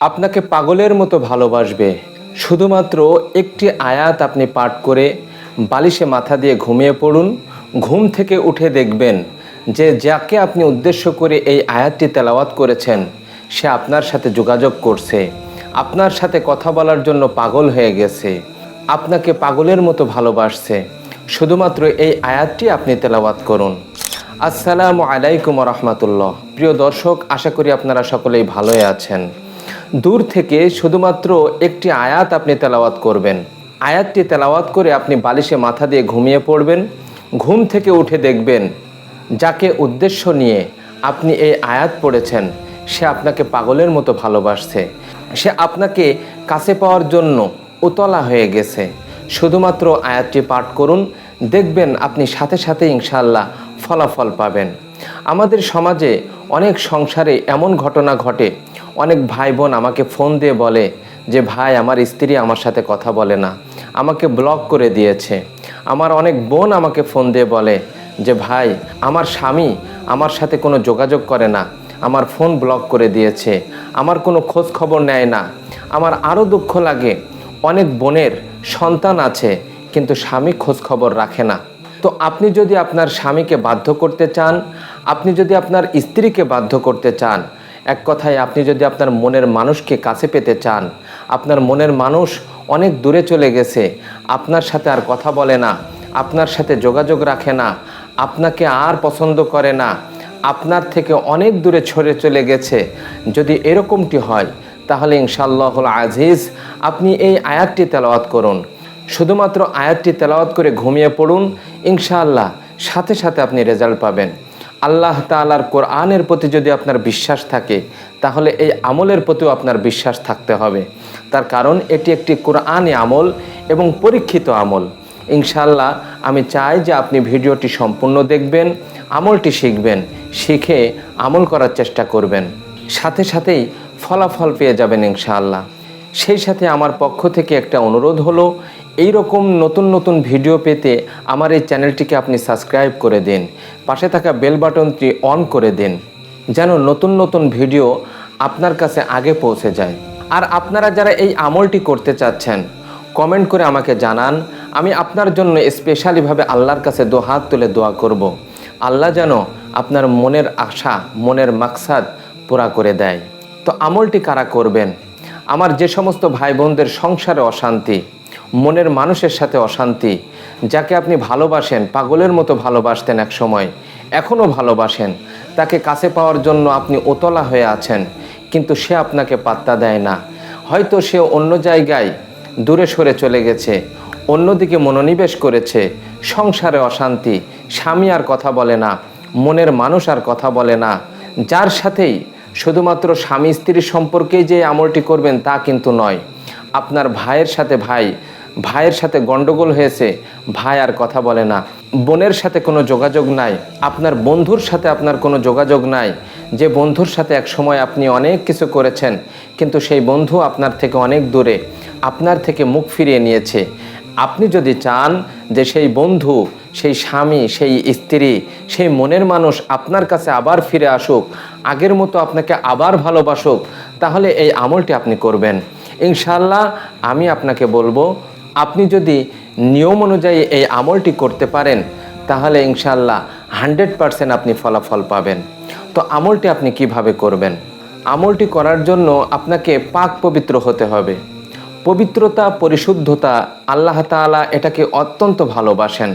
আপনাকে পাগলের মতো ভালোবাসবে। শুধুমাত্র একটি আয়াত আপনি পাঠ করে বালিশে মাথা দিয়ে ঘুমিয়ে পড়ুন, ঘুম থেকে উঠে দেখবেন যে যাকে আপনি উদ্দেশ্য করে এই আয়াতটি তেলাওয়াত করেছেন, সে আপনার সাথে যোগাযোগ করছে। আপনার সাথে কথা বলার জন্য পাগল হয়ে গেছে। আপনাকে পাগলের মতো ভালোবাসছে। শুধুমাত্র এই আয়াতটি আপনি তেলাওয়াত করুন। আসসালামু আলাইকুম রহমতুল্লাহ। প্রিয় দর্শক, আশা করি আপনারা সকলেই ভালোই আছেন। দূর থেকে শুধুমাত্র একটি আয়াত আপনি তেলাওয়াত করবেন। আয়াতটি তেলাওয়াত করে আপনি বালিশে মাথা দিয়ে ঘুমিয়ে পড়বেন, ঘুম থেকে উঠে দেখবেন যাকে উদ্দেশ্য নিয়ে আপনি এই আয়াত পড়েছেন, সে আপনাকে পাগলের মতো ভালোবাসছে। সে আপনাকে কাছে পাওয়ার জন্য উতলা হয়ে গেছে। শুধুমাত্র আয়াতটি পাঠ করুন, দেখবেন আপনি সাথে সাথে ইনশাল্লাহ ফলাফল পাবেন। আমাদের সমাজে অনেক সংসারে এমন ঘটনা ঘটে অনেক ভাই বোন আমাকে ফোন দিয়ে বলে যে, ভাই, আমার স্ত্রী আমার সাথে কথা বলে না। আমাকে ব্লক করে দিয়েছে। আমার অনেক বোন আমাকে ফোন দিয়ে বলে যে, ভাই, আমার স্বামী আমার সাথে কোনো যোগাযোগ করে না। আমার ফোন ব্লক করে দিয়েছে। আমার কোনো খোঁজ খবর নেয় না। আমার আরও দুঃখ লাগে। অনেক বোনের সন্তান আছে, কিন্তু স্বামী খোঁজ খবর রাখে না। তো আপনি যদি আপনার স্বামীকে বাধ্য করতে চান, আপনি যদি আপনার স্ত্রীকে বাধ্য করতে চান এক কথায় আপনি যদি আপনার মনের মানুষকে কাছে পেতে চান, আপনার মনের মানুষ অনেক দূরে চলে গেছে, আপনার সাথে আর কথা বলে না, আপনার সাথে যোগাযোগ রাখে না, আপনাকে আর পছন্দ করে না, আপনার থেকে অনেক দূরে ছড়ে চলে গেছে, যদি এরকমটি হয়, তাহলে ইনশাল্লাহুল আজিজ আপনি এই আয়াতটি তেলাওয়াত করুন। শুধুমাত্র আয়াতটি তেলাওয়াত করে ঘুমিয়ে পড়ুন, ইনশাআল্লাহ সাথে সাথে আপনি রেজাল্ট পাবেন। আল্লাহ তালার কোরআনের প্রতি যদি আপনার বিশ্বাস থাকে, তাহলে এই আমলের প্রতিও আপনার বিশ্বাস থাকতে হবে। তার কারণ এটি একটি কোরআনই আমল এবং পরীক্ষিত আমল। ইনশাল্লাহ আমি চাই যে আপনি ভিডিওটি সম্পূর্ণ দেখবেন, আমলটি শিখবেন, শিখে আমল করার চেষ্টা করবেন। সাথে সাথেই ফলাফল পেয়ে যাবেন ইনশাআল্লাহ। সেই সাথে আমার পক্ষ থেকে একটা অনুরোধ হলো এই রকম নতুন নতুন ভিডিও পেতে আমার এই চ্যানেলটিকে আপনি সাবস্ক্রাইব করে দিন, পাশে থাকা বেল বাটনটি অন করে দিন, যেন নতুন নতুন ভিডিও আপনার কাছে আগে পৌঁছে যায়। আর আপনারা যারা এই আমলটি করতে চাচ্ছেন, কমেন্ট করে আমাকে জানান, আমি আপনার জন্য স্পেশালিভাবে আল্লাহর কাছে দু হাত তুলে দোয়া করব। আল্লাহ যেন আপনার মনের আশা, মনের মাকসাদ পুরা করে দেয়। তো আমলটি কারা করবেন? আমার যে সমস্ত ভাই বোনদের সংসারে অশান্তি, মনের মানুষের সাথে অশান্তি, যাকে আপনি ভালোবাসেন, পাগলের মতো ভালোবাসতেন এক সময় এখনও ভালোবাসেন, তাকে কাছে পাওয়ার জন্য আপনি ওতলা হয়ে আছেন, কিন্তু সে আপনাকে পাত্তা দেয় না। হয়তো সে অন্য জায়গায় দূরে সরে চলে গেছে, অন্যদিকে মনোনিবেশ করেছে, সংসারে অশান্তি, স্বামী আর কথা বলে না, মনের মানুষ আর কথা বলে না, যার সাথেই শুধুমাত্র স্বামী স্ত্রীর সম্পর্কেই যে আমলটি করবেন তা কিন্তু নয়। আপনার ভাইয়ের সাথে ভাই, ভাইয়ের সাথে গন্ডগোল হয়েছে, ভাই আর কথা বলে না। বোনের সাথে কোনো যোগাযোগ নাই, আপনার বন্ধুর সাথে আপনার কোনো যোগাযোগ নাই। যে বন্ধুর সাথে এক সময় আপনি অনেক কিছু করেছেন, কিন্তু সেই বন্ধু আপনার থেকে অনেক দূরে, আপনার থেকে মুখ ফিরিয়ে নিয়েছে। আপনি যদি চান যে সেই বন্ধু সেই স্বামী, সেই স্ত্রী, সেই মনের মানুষ আপনার কাছে আবার ফিরে আসুক, আগের মতো আপনাকে আবার ভালোবাসুক, তাহলে এই আমলটি আপনি করবেন। ইনশাল্লাহ আমি আপনাকে বলব, আপনি যদি নিয়ম অনুযায়ী এই আমলটি করতে পারেন, তাহলে ইনশাল্লাহ হান্ড্রেড পারসেন্ট আপনি ফলাফল পাবেন। তো আমলটি আপনি কীভাবে করবেন? আমলটি করার জন্য আপনাকে পাক পবিত্র হতে হবে। পবিত্রতা, পরিশুদ্ধতা আল্লাহ তাআলা এটাকে অত্যন্ত ভালোবাসেন।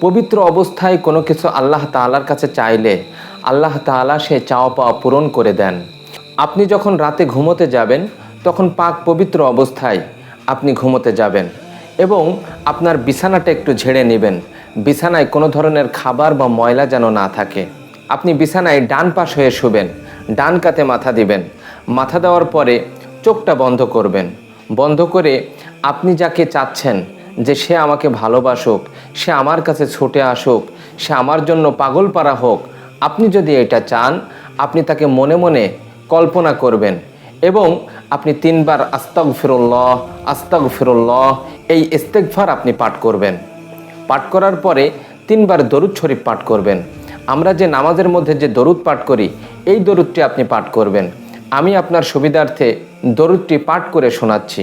পবিত্র অবস্থায় কোনো কিছু আল্লাহ তাআলার কাছে চাইলে আল্লাহ তাআলা সে চাওয়া পাওয়া পূরণ করে দেন। আপনি যখন রাতে ঘুমোতে যাবেন, তখন পাক পবিত্র অবস্থায় আপনি ঘুমোতে যাবেন এবং আপনার বিছানাটা একটু ঝেড়ে নেবেন। বিছানায় কোনো ধরনের খাবার বা ময়লা যেন না থাকে। আপনি বিছানায় ডান পাশ হয়ে শুবেন, ডান কাতে মাথা দিবেন। মাথা দেওয়ার পরে চোখটা বন্ধ করবেন। বন্ধ করে আপনি যাকে চাচ্ছেন যে সে আমাকে ভালোবাসুক, সে আমার কাছে ছুটে আসুক, সে আমার জন্য পাগল পারা হোক, আপনি যদি এটা চান, আপনি তাকে মনে মনে কল্পনা করবেন এবং আপনি তিনবার আস্তাগ ফিরুল্লাহ আস্তাগ ফিরুল্লাহ এই ইস্তেকভার আপনি পাঠ করবেন। পাঠ করার পরে তিনবার দরুদ শরীফ পাঠ করবেন। আমরা যে নামাজের মধ্যে যে দরুদ পাঠ করি, এই দরুদটি আপনি পাঠ করবেন। আমি আপনার সুবিধার্থে দরুদটি পাঠ করে শোনাচ্ছি।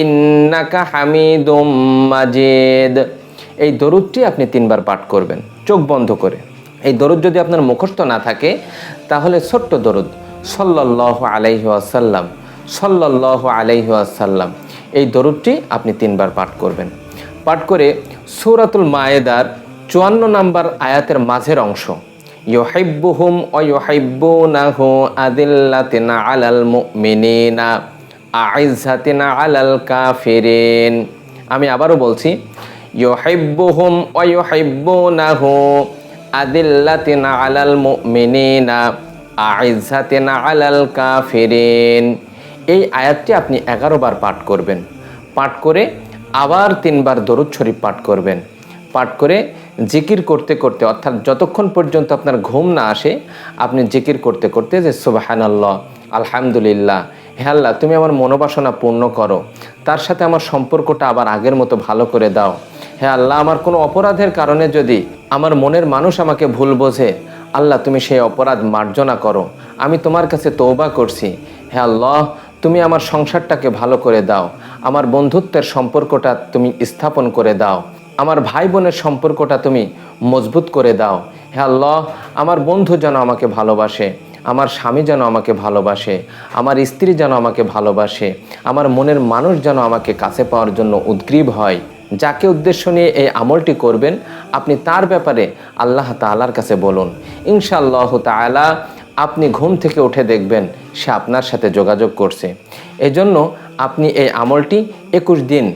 ইন্নাকা হামিদুম মাজিদ। এই দরুদটি আপনি তিনবার পাঠ করবেন, চোখ বন্ধ করে। এই দরুদ যদি আপনার মুখস্থ না থাকে, তাহলে ছোট্ট দরুদ সল্লাহ আলাইহি আসাল্লাম সল্লাহ আলাইহি আসাল্লাম এই দরুদটি আপনি তিনবার পাঠ করবেন। পাঠ করে সূরাতুল মায়েদার চুয়ান্ন নাম্বার আয়াতের মাঝের অংশ ইউহাইব্বুহুম ও ইউহাইব্বুনাহু আদিল্লাতিনা আলাল মুমিনিনা। আইজ্জাতিনা আলাল কাফিরিন। আমি আবারও বলছি ইউহাইব্বুহুম ও ইউহাইব্বুনাহু আদিল্লাতিনা আলাল মুমিনিনা আইজ্জাতিনা আলাল কাফিরিন। এই আয়াতটি আপনি এগারো বার পাঠ করবেন। পাঠ করে আবার তিনবার দরুদ শরীফ পাঠ করবেন। পাঠ করে জিকির করতে করতে, অর্থাৎ যতক্ষণ পর্যন্ত আপনার ঘুম না আসে, আপনি জিকির করতে করতে যে সুবাহানাল্লাহ, আলহামদুলিল্লাহ হে আল্লাহ, তুমি আমার মনোবাসনা পূর্ণ করো। তার সাথে আমার সম্পর্কটা আবার আগের মতো ভালো করে দাও। হে আল্লাহ, আমার কোনো অপরাধের কারণে যদি আমার মনের মানুষ আমাকে ভুল বোঝে, আল্লাহ তুমি সেই অপরাধ মার্জনা করো। আমি তোমার কাছে তৌবা করছি। হে আল্লাহ, তুমি আমার সংসারটাকে ভালো করে দাও। আমার বন্ধুত্বের সম্পর্কটা তুমি স্থাপন করে দাও। আমার ভাই বোনের সম্পর্কটা তুমি মজবুত করে দাও। হে আল্লাহ, আমার বন্ধু যেন আমাকে ভালোবাসে। আমার স্বামী যেন আমাকে ভালোবাসে, আমার স্ত্রী যেন আমাকে ভালোবাসে, আমার মনের মানুষ যেন আমাকে কাছে পাওয়ার জন্য উদ্গ্রীব হয়। যাকে উদ্দেশ্য নিয়ে এই আমলটি করবেন, আপনি তার ব্যাপারে আল্লাহ তাআলার কাছে বলুন। ইনশাআল্লাহ তাআলা আপনি ঘুম থেকে উঠে দেখবেন, সে আপনার সাথে যোগাযোগ করছে। এজন্য আপনি এই আমলটি একুশ দিন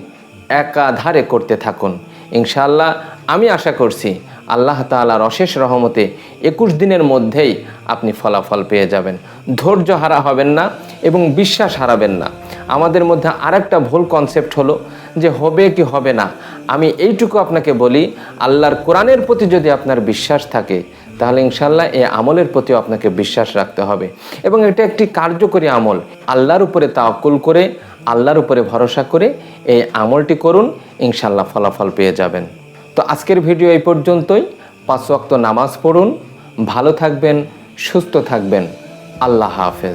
একাধারে করতে থাকুন। ইনশাআল্লাহ আমি আশা করছি আল্লাহ তাআলার অশেষ রহমতে একুশ দিনের মধ্যেই আপনি ফলাফল পেয়ে যাবেন। ধৈর্য হারা হবেন না এবং বিশ্বাস হারাবেন না। আমাদের মধ্যে আরেকটা ভুল কনসেপ্ট হলো যে হবে কি হবে না। আমি এইটুকু আপনাকে বলি, আল্লাহর কোরআনের প্রতি যদি আপনার বিশ্বাস থাকে, তাহলে ইনশাল্লাহ এই আমলের প্রতিও আপনাকে বিশ্বাস রাখতে হবে। এবং এটা একটি কার্যকরী আমল। আল্লাহর উপরে তাওকুল করে, আল্লাহর উপরে ভরসা করে এই আমলটি করুন ইনশাল্লাহ ফলাফল পেয়ে যাবেন। তো আজকের ভিডিও এই পর্যন্তই। পাঁচ ওয়াক্ত নামাজ পড়ুন। ভালো থাকবেন, সুস্থ থাকবেন। আল্লাহ হাফেজ।